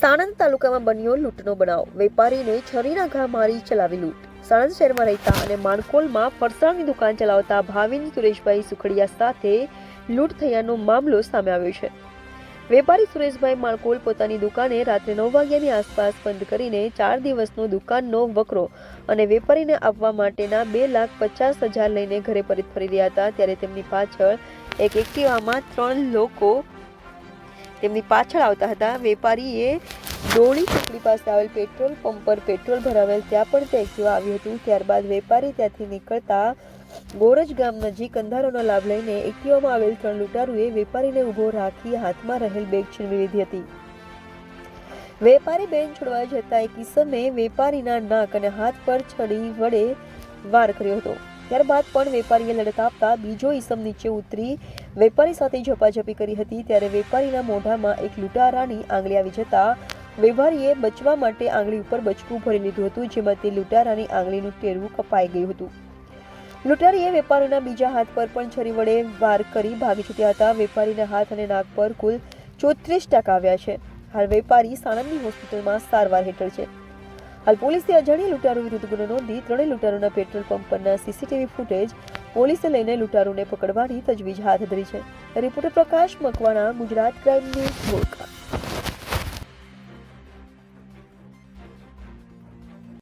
સાણંદ તાલુકામાં બન્યો લૂંટનો બનાવ. વેપારીને છરીના ઘા મારી ચલાવી લૂંટ. સાણંદ શહેરમાં રહેતા અને માણકોલમાં ફરસાણની દુકાન ચલાવતા ભાવિન સુરેશભાઈ સુખડિયા સાથે લૂંટ થયાનો મામલો સામે આવ્યો છે. વેપારી સુરેશભાઈ માણકોલ પોતાની દુકાને રાત્રે નવ વાગ્યાની આસપાસ બંધ કરીને ચાર દિવસનો દુકાનનો વકરો અને વેપારીને આપવા માટેના બે લાખ પચાસ હજાર લઈને ઘરે પરત ફરી રહ્યા હતા, ત્યારે તેમની પાછળ એક એક્ટિવામાં ત્રણ લોકો તેમની પાછળ આવતા હતા. વેપારીએ ડોળી ચોકડી પાસે આવેલ પેટ્રોલ પંપ પર પેટ્રોલ ભરાવેલ ત્યાં પણ તે એક્ટિવા આવ્યું હતું. ત્યારબાદ વેપારી ત્યાંથી નીકળતા ગોરજ ગામ નજીક અંધારોનો લાભ લઈને એક્ટિવામાં આવેલ ત્રણ લૂંટારુએ વેપારીને ઊભો રાખી હાથમાં રહેલ બેગ છીનવી લીધી હતી. વેપારી બેન છોડવા જતા એક ઈસમે વેપારીના નાક અને હાથ પર છડી વડે વાર કર્યો હતો. ત્યારબાદ પણ વેપારીએ લડત આપતા બીજો ઈસમ નીચે ઉતરી વેપારી સાથે ઝપાઝપી કરી હતી ત્યારે વેપારીના મોઢામાં એક લૂંટારાની આંગળી આવી જતા વેપારીએ બચવા માટે આંગળી ઉપર બચકું ભરી લીધું હતું, જેમાં તે લૂંટારાની આંગળીનું ટેરવું કપાઈ ગયું હતું. લૂંટારીએ વેપારીના બીજા હાથ પર પણ છરી વડે વાર કરી ભાગી છૂટ્યા હતા. વેપારીના હાથ અને નાક પર કુલ ચોત્રીસ ટકા આવ્યા છે. હાલ વેપારી સાણંદની હોસ્પિટલમાં સારવાર હેઠળ છે. હાલ પોલીસે અજાણ્યા લૂંટારો વિરુદ્ધ ગુનો નોંધી ત્રણેય લૂંટારોના પેટ્રોલ પંપ પરના સીસીટીવી ફૂટેજ પોલીસે લઈને લૂંટારોને પકડવાની તજવીજ હાથ ધરી છે. Reporter Prakash Makwana, Gujarat crime news Dholka